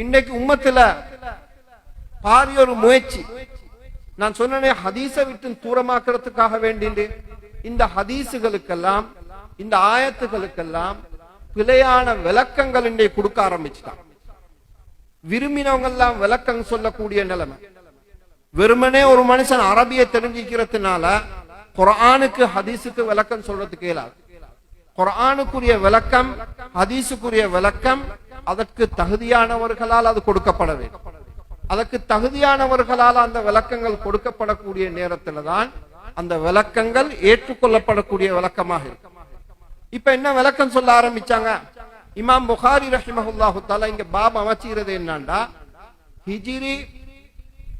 இன்னைக்கு உம்மத்துல பாரிய ஒரு முயற்சி. நான் சொன்னனே ஹதீஸை விட்டு தூரமாக்குறதுக்காக வேண்டிண்டு. இந்த ஹதீஸுகளுக்கெல்லாம் இந்த ஆயத்துகளுக்கெல்லாம் பிழையான விளக்கங்கள் இன்றைக்கு கொடுக்க ஆரம்பிச்சுட்டான். விரும்பினவங்க எல்லாம் விளக்கம் சொல்லக்கூடிய நிலைமை. வெறுமனே ஒரு மனுஷன் அரபியை தெரிஞ்சுக்கிறதுனால குரானுக்கு ஹதீஸுக்கு விளக்கம் சொல்றதுக்கு இயலாது. குரானுக்குரிய விளக்கம் ஹதீஸுக்குரிய விளக்கம் அதற்கு தகுதியானவர்களால் அது கொடுக்கப்பட வேண்டும். அதற்கு தகுதியானவர்களால் அந்த விளக்கங்கள் கொடுக்கப்படக்கூடிய நேரத்துல தான் அந்த விளக்கங்கள் ஏற்றுக்கொள்ளப்படக்கூடிய விளக்கமாக இருக்கும். இப்ப என்ன விளக்கம் சொல்ல ஆரம்பிச்சாங்க? இமாம் புகாரி ரஹிமஹுல்லாஹு தாலா இங்க பாப் அமைச்சிருது என்னண்டா ஹிஜிரி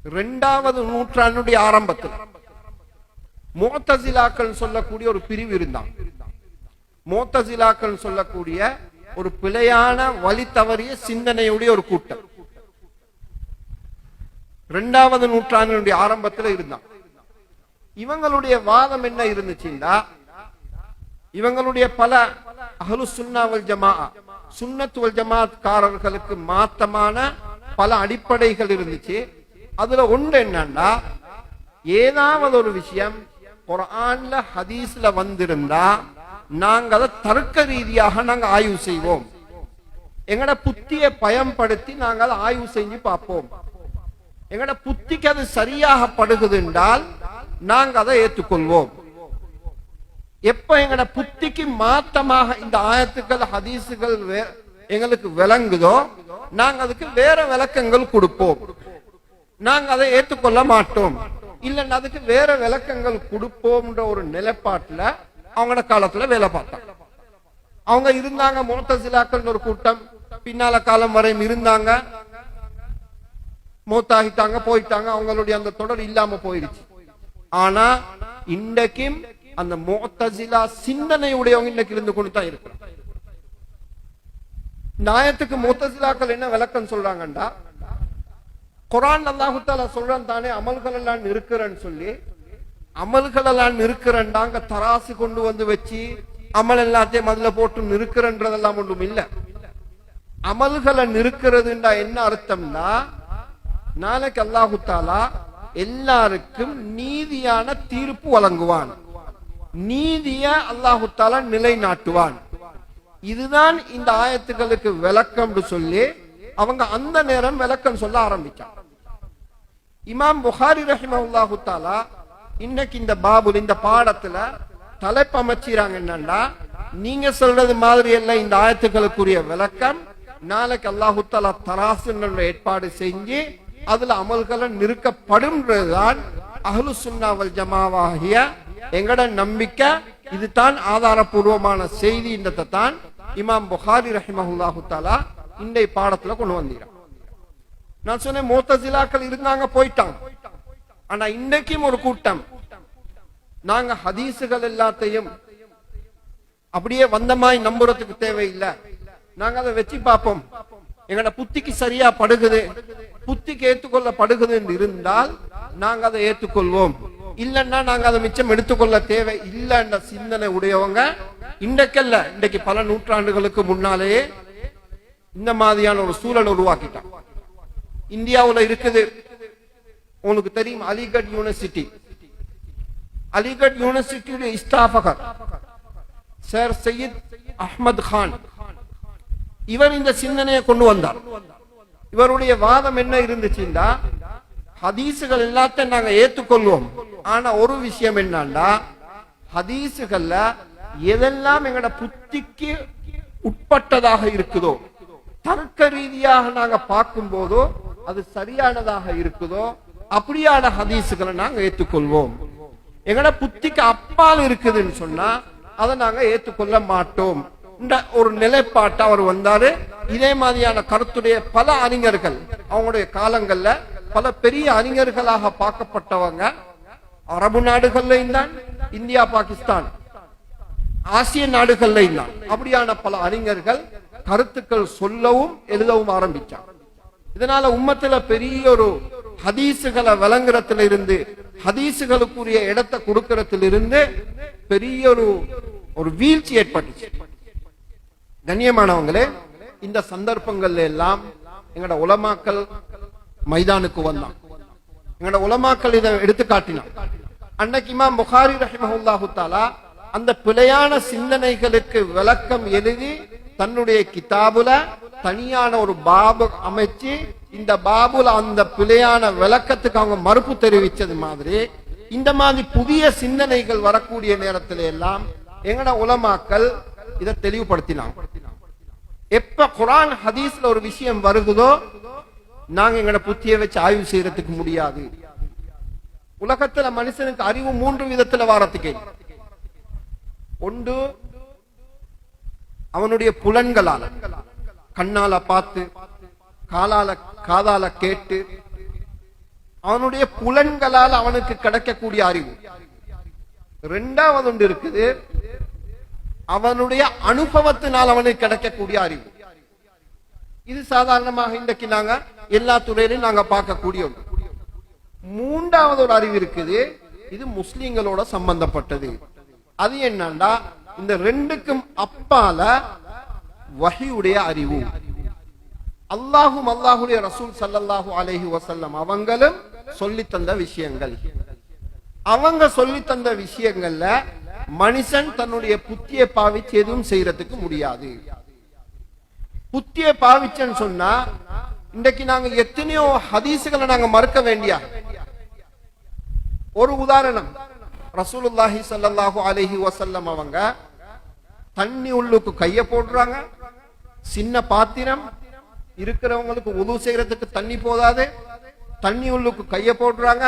இரண்டாவது நூற்றாண்டுடைய ஆரம்பத்தில் மோத்தசிலாக்கள் சொல்லக்கூடிய ஒரு பிரிவு இருந்தான். மோத்தசிலாக்கள் சொல்லக்கூடிய ஒரு பிழையான வழி தவறிய சிந்தனையுடைய ஒரு கூட்டம். இரண்டாவது நூற்றாண்டினுடைய ஆரம்பத்தில் இருந்தான். இவங்களுடைய வாதம் என்ன இருந்துச்சுன்னா இவங்களுடைய பல அகலு சுன்னாவல் ஜமா சுன்னத் வல் ஜமாத்காரர்களுக்கு மாத்தமான பல அடிப்படைகள் இருந்துச்சு. அதுல ஒன்று என்னன்னா ஏதாவது ஒரு விஷயம் குர்ஆன்ல ஹதீஸ்ல வந்திருந்தா நாங்க அதை தர்க்க ரீதியாக நாங்க ஆய்வு செய்வோம். எங்கட புத்தியை பயன்படுத்தி நாங்க அதை ஆய்வு செஞ்சு பார்ப்போம் எங்கட புத்திக்கு அது சரியாக படுகுது என்றால் நாங்க அதை ஏற்றுக்கொள்வோம். எப்ப எங்கட புத்திக்கு மாத்தமாக இந்த ஆயத்துக்கள் ஹதீசுகள் வே- எங்களுக்கு விளங்குதோ நாங்க அதுக்கு வேற விளக்கங்கள் கொடுப்போம். நாங்க அதை ஏற்றுக்கொள்ள மாட்டோம். இல்லைன்னா அதுக்கு வேற விளக்கங்கள் கொடுப்போம்ன்ற ஒரு நிலைப்பாட்டுல அவங்களோட காலத்துல வேலை பார்த்தாங்க அவங்க இருந்தாங்க மோத்தசிலாக்கள் ஒரு கூட்டம். பின்னால காலம் வரையும் இருந்தாங்க. மூத்தாகிட்டாங்க போயிட்டாங்க. அவங்களுடைய அந்த தொடர் இல்லாம போயிடுச்சு ஆனா இன்றைக்கும் அந்த மோத்தசிலா சிந்தனையுடையவங்க இன்னைக்கு இருந்து கொண்டு தான் இருக்கிறாங்க. நாயத்துக்கு மோத்தசிலாக்கள் என்ன விளக்கம் சொல்றாங்கண்டா? குரான் அல்லாஹுத்தால தாலா சொல்றான் தானே அமல்கள் எல்லாம் இருக்கிறேன்னு சொல்லி அமல்கள் எல்லாம் நிற்கிறேன்டாங்க தராசு கொண்டு வந்து வச்சு அமல் எல்லாத்தையும் அதுல போட்டு நிற்கிறன்றதெல்லாம் ஒன்றும் இல்ல. அமல்களை நிற்கிறதுண்டா என்ன அர்த்தம்னா நாளைக்கு அல்லாஹு தாலா எல்லாருக்கும் நீதியான தீர்ப்பு வழங்குவான். நீதிய அல்லாஹு தாலா நிலைநாட்டுவான். இதுதான் இந்த ஆயத்துக்களுக்கு விளக்கம் சொல்லி அவங்க அந்த நேரம் விளக்கம் சொல்ல ஆரம்பிச்சான் இமாம் புகாரி ரஹிம தாலா இன்னைக்கு இந்த பாபு இந்த பாடத்துல தலைப்பு என்னன்னா நீங்க சொல்றது மாதிரி எல்லாம் இந்த ஆயத்துக்களுக்குரிய விளக்கம். நாளைக்கு அல்லாஹு தாலா தராசுன்ற ஏற்பாடு செஞ்சு அதுல அமல்களை நிறுக்கப்படும்ன்றதுதான் அஹ்லு சுன்னாவல் ஜமாவாகிய எங்கட நம்பிக்கை. இதுதான் ஆதாரபூர்வமான செய்தி. இந்த தான் இமாம் புகாரி ரஹிமஹுல்லாஹு தாலா இன்றைய பாடத்துல கொண்டு வந்தீங்க நான் சொன்னேன் மூத்த ஜிலாக்கள் இருந்தாங்க போயிட்டாங்க. ஆனா இன்னைக்கும் ஒரு கூட்டம். நாங்க ஹதீசுகள் எல்லாத்தையும் அப்படியே வந்தமாய் நம்புறதுக்கு தேவையில்லை. நாங்க அதை வச்சு பார்ப்போம். எங்கட புத்திக்கு சரியா படுகுது. புத்திக்கு ஏத்துக்கொள்ள படுகுது இருந்தால் நாங்க அதை ஏற்றுக்கொள்வோம். இல்லைன்னா நாங்க அதை மிச்சம் எடுத்துக்கொள்ள தேவை இல்லைன்ற சிந்தனை உடையவங்க இன்றைக்கல்ல. இன்றைக்கு பல நூற்றாண்டுகளுக்கு முன்னாலேயே இந்த மாதிரியான ஒரு சூழல் உருவாக்கிட்டான். இந்தியாவுல இருக்குது. உனக்கு தெரியும் அலிகட் யூனிவர்சிட்டி. அலிகட் யூனிவர்சிட்டியுடைய இஸ்தாபகர் சார் சையத் அஹ்மத் கான் இவர் இந்த சிந்தனையை கொண்டு வந்தார். இவருடைய வாதம் என்ன இருந்துச்சுன்னா ஹதீசுகள் எல்லாத்தையும் நாங்க ஏத்துக்கொள்வோம். ஆனா ஒரு விஷயம் என்னன்னா ஹதீசுகள்ல எதெல்லாம் எங்கட புத்திக்கு உட்பட்டதாக இருக்குதோ தர்க்க ரீதியாக நாங்க பார்க்கும் போதோ அது சரியானதாக இருக்குதோ அப்படியான ஹதீஸுகளை நாங்க ஏற்றுக்கொள்வோம் எங்கட புத்திக்கு அப்பால் இருக்குதுன்னு சொன்னா அதை நாங்க ஏற்றுக்கொள்ள மாட்டோம். ஒரு நிலைப்பாட்டை அவர் வந்தாரு. இதே மாதிரியான கருத்துடைய பல அறிஞர்கள் அவங்களுடைய காலங்கள்ல பல பெரிய அறிஞர்களாக பார்க்கப்பட்டவங்க அரபு நாடுகள்லையும் தான் இந்தியா பாகிஸ்தான் ஆசிய நாடுகள்லையும் தான். அப்படியான பல அறிஞர்கள் கருத்துக்கள் சொல்லவும் எழுதவும் ஆரம்பிச்சாங்க. இதனால உம்மத்துல பெரிய ஒரு ஹதீசுகளை வழங்குறதுல இருந்து ஹதீசுகளுக்குரிய இடத்தை கொடுக்கறதுல இருந்து பெரிய ஒரு ஒரு வீழ்ச்சி ஏற்பட்டுச்சு. கண்ணியமானவங்களே இந்த சந்தர்ப்பங்கள்ல எல்லாம் எங்கட உலமாக்கள் மைதானுக்கு வந்தான். எங்கட உலமாக்கள் இதை எடுத்து காட்டினான். அன்னைக்கு இமாம் புகாரி ரஹிமஹுல்லாஹு தாலா அந்த பிழையான சிந்தனைகளுக்கு விளக்கம் எழுதி தன்னுடைய கிதாபுல தனியான ஒரு பாபு அமைச்சு இந்த பாபுல அந்த பிழையான விளக்கத்துக்கு அவங்க மறுப்பு தெரிவிச்சது மாதிரி இந்த மாதிரி புதிய சிந்தனைகள் வரக்கூடிய நேரத்தில எல்லாம் எங்கட உலமாக்கள் இதை தெளிவுபடுத்தினாங்க. எப்ப குரான் ஹதீஸ்ல ஒரு விஷயம் வருகுதோ நாங்க எங்கட புத்திய வச்சு ஆய்வு செய்யறதுக்கு முடியாது. உலகத்துல மனுஷனுக்கு அறிவு மூன்று விதத்துல வாரத்துக்கு. ஒன்று அவனுடைய புலன்களால கண்ணால பார்த்து காலால காதால கேட்டு அவனுடைய புலன்களால் அவனுக்கு கிடைக்கக்கூடிய அறிவு. ரெண்டாவது ஒன்று இருக்குது அவனுடைய அனுபவத்தினால் அவனுக்கு கிடைக்கக்கூடிய அறிவு. இது சாதாரணமாக இன்றைக்கு நாங்க எல்லா துறையிலும் நாங்க பார்க்கக்கூடிய ஒன்று. மூன்றாவது ஒரு அறிவு இருக்குது இது முஸ்லிம்களோட சம்பந்தப்பட்டது. அது என்னன்னா இந்த ரெண்டுக்கும் அப்பால வகையுடைய அறிவு. அல்லாஹும் அல்லாஹுடைய ரசூல் சல்லல்லாஹு அலஹி வசல்லம் அவங்களும் சொல்லி தந்த விஷயங்கள். அவங்க சொல்லி தந்த விஷயங்கள்ல மனுஷன் தன்னுடைய புத்தியை பாவிச்சு எதுவும் செய்யறதுக்கு முடியாது. புத்தியை பாவிச்சேன்னு சொன்னா இன்றைக்கு நாங்க எத்தனையோ ஹதீசுகளை நாங்க மறுக்க வேண்டிய? ஒரு உதாரணம் ரசூலுல்லாஹி சல்லாஹு அலஹி வசல்லம் அவங்க தண்ணி உள்ளுக்கு கைய போடுறாங்க சின்ன பாத்திரம் இருக்கிறவங்களுக்கு உதவு செய்யறதுக்கு தண்ணி போதாது. தண்ணி உள்ளுக்கு கைய போடுறாங்க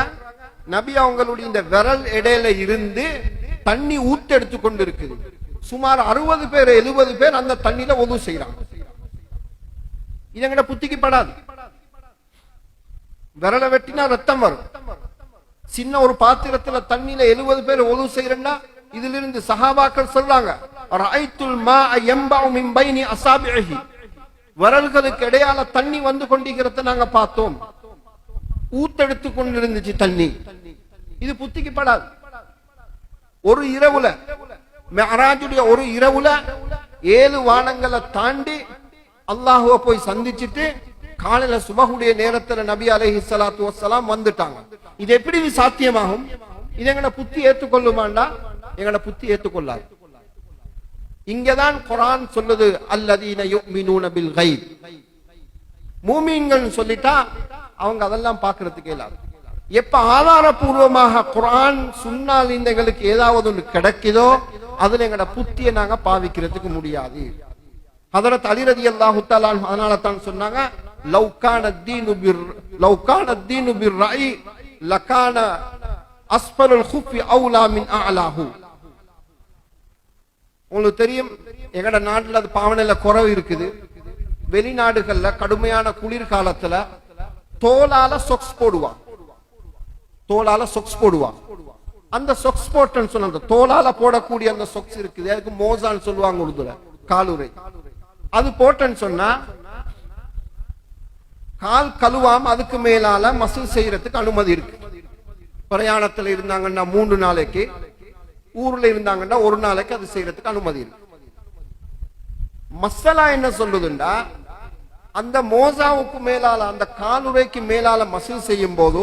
நபி அவங்களுடைய இந்த விரல் இடையில இருந்து தண்ணி ஊத்தெடுத்து கொண்டு இருக்குது சுமார் அறுபது பேர் எழுபது பேர் அந்த தண்ணியில உதவு செய்யறாங்க. இதங்கிட்ட எங்கட புத்திக்கு படாது விரலை வெட்டினா ரத்தம் வரும். சின்ன ஒரு பாத்திரத்துல தண்ணியில எழுபது பேர் உதவு செய்யறேன்னா இதுல இருந்து சஹாபாக்கள் சொல்றாங்க விரல்களுக்கு இடையால தண்ணி வந்து கொண்டிருக்கிறத நாங்க பார்த்தோம். ஊத்தெடுத்து கொண்டு இருந்துச்சு தண்ணி. இது புத்திக்கு படாது. ஒரு இரவுல மெஹராஜுடைய ஒரு இரவுல ஏழு வானங்களை தாண்டி அல்லாஹுவ போய் சந்திச்சுட்டு காலையில சுபகுடைய நேரத்துல நபி அலஹி சலாத்து வசலாம் வந்துட்டாங்க. இது எப்படி இது சாத்தியமாகும்? இது எங்கட புத்தி ஏத்துக்கொள்ளுமாண்டா எங்கட புத்தி ஏத்துக்கொள்ளாது இங்கதான் குரான் சொல்லுது அல்லதீன யுமினூன பில் கைப் மூமீன்கள் சொல்லிட்டா அவங்க அதெல்லாம் பார்க்கிறதுக்கு இல்லாது எப்ப ஆதாரபூர்வமாக குரான் சுன்னால் எங்களுக்கு ஏதாவது ஒன்று கிடைக்குதோ அதுல எங்கட புத்தியை நாங்க பாவிக்கிறதுக்கு முடியாது. ஹதரத் அலி ரதி அல்லாஹு அதனால தான் சொன்னாங்க லவ்கான தீனு பிர் லவ்கான தீனு பிர் ராய் லகான அஸ்பருல் ஹுஃபி அவுலா மின் அலாஹு உங்களுக்கு தெரியும் எங்கட நாட்டில் அது பாவனையில குறவு இருக்குது. வெளிநாடுகள்ல கடுமையான குளிர்காலத்துல தோலால சொக்ஸ் போடுவான் தோலால சொக்ஸ் போடுவான் அந்த சொக்ஸ் போட்டன்னு சொன்ன அந்த தோலால போடக்கூடிய அந்த சொக்ஸ் இருக்குது. அதுக்கு மோசான்னு சொல்லுவாங்க உருதுல காலுரை அது போட்டேன்னு சொன்னா கால் கழுவாம அதுக்கு மேலால மசில் செய்யறதுக்கு அனுமதி இருக்கு. பிரயாணத்துல இருந்தாங்கன்னா மூன்று நாளைக்கு ஊர்ல இருந்தாங்கன்னா ஒரு நாளைக்கு அது செய்யறதுக்கு அனுமதி இருக்கு. மசலா என்ன சொல்லுதுண்டா அந்த மோசாவுக்கு மேலால அந்த காலுரைக்கு மேலால மசில் செய்யும் போது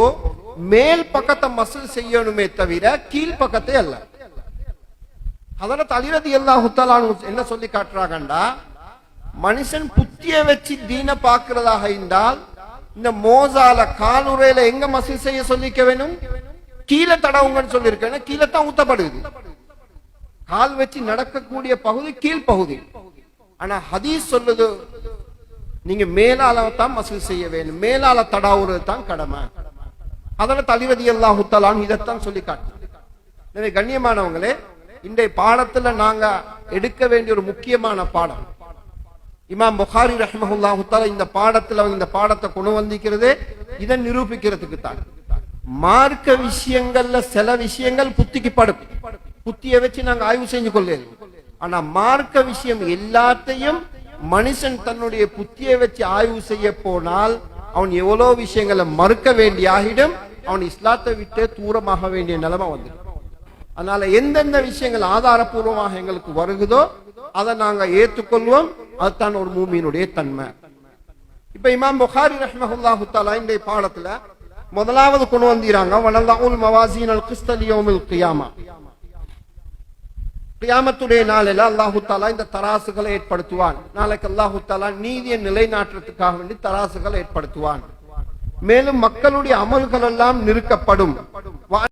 மேல் பக்கத்தை மசில் செய்யணுமே தவிர கீழ் பக்கத்தை அல்ல. அதனால தலிரதி எல்லா என்ன சொல்லி காட்டுறாங்கண்டா மனுஷன் புத்திய வச்சு தீன பாக்குறதாக இருந்தால் இந்த மோசால காலுரையில எங்க மசில் செய்ய சொல்லிக்க வேணும்? கீழே தடவுங்கன்னு சொல்லியிருக்கேன் கீழே தான் ஊத்தப்படுது. கால் வச்சு நடக்கக்கூடிய பகுதி கீழ் பகுதி. ஆனா ஹதீஸ் சொல்லுது நீங்க மேலால தான் மசூல் செய்ய வேண்டும். மேலால தடாவுறது தான் கடமை. அதனால தலிவதி அல்லாஹுத்தலான் இதைத்தான் சொல்லி காட்டு எனவே கண்ணியமானவங்களே இன்றைய பாடத்துல நாங்க எடுக்க வேண்டிய ஒரு முக்கியமான பாடம். இமாம் புகாரி ரஹ்மஹுல்லா ஹுத்தாலா இந்த பாடத்துல அவங்க இந்த பாடத்தை கொண்டு வந்திருக்கிறதே இதை நிரூபிக்கிறதுக்கு தான். மார்க்க விஷயங்கள்ல சில விஷயங்கள் புத்திக்கு படும். புத்தியை வச்சு நாங்க ஆய்வு செஞ்சு கொள்ளேன் ஆனா மார்க்க விஷயம் எல்லாத்தையும் மனுஷன் தன்னுடைய புத்தியை வச்சு ஆய்வு செய்ய போனால் அவன் எவ்வளவு விஷயங்களை மறுக்க வேண்டிய ஆகிடும் அவன் இஸ்லாத்தை விட்டு தூரமாக வேண்டிய நிலைமை வந்துடும். அதனால எந்தெந்த விஷயங்கள் ஆதாரபூர்வமாக எங்களுக்கு வருகுதோ அதை நாங்க ஏற்றுக்கொள்வோம். அதுதான் ஒரு மூமியினுடைய தன்மை. இப்ப இமாம் புகாரி ரஹ்மஹுல்லாஹு தாலா இந்த பாடத்துல முதலாவது கொண்டு வந்தீராங்க. வனல்லாஹுல் மவாசீன் அல் கிஸ்தல் கியாமா. கியாமத்துடைய நாளில் அல்லாஹு தாலா இந்த தராசுகளை ஏற்படுத்துவான். நாளைக்கு அல்லாஹு தாலா நீதியை நிலைநாட்டுறதுக்காக வேண்டி தராசுகளை ஏற்படுத்துவான். மேலும் மக்களுடைய அமல்கள் எல்லாம் நிறுக்கப்படும்.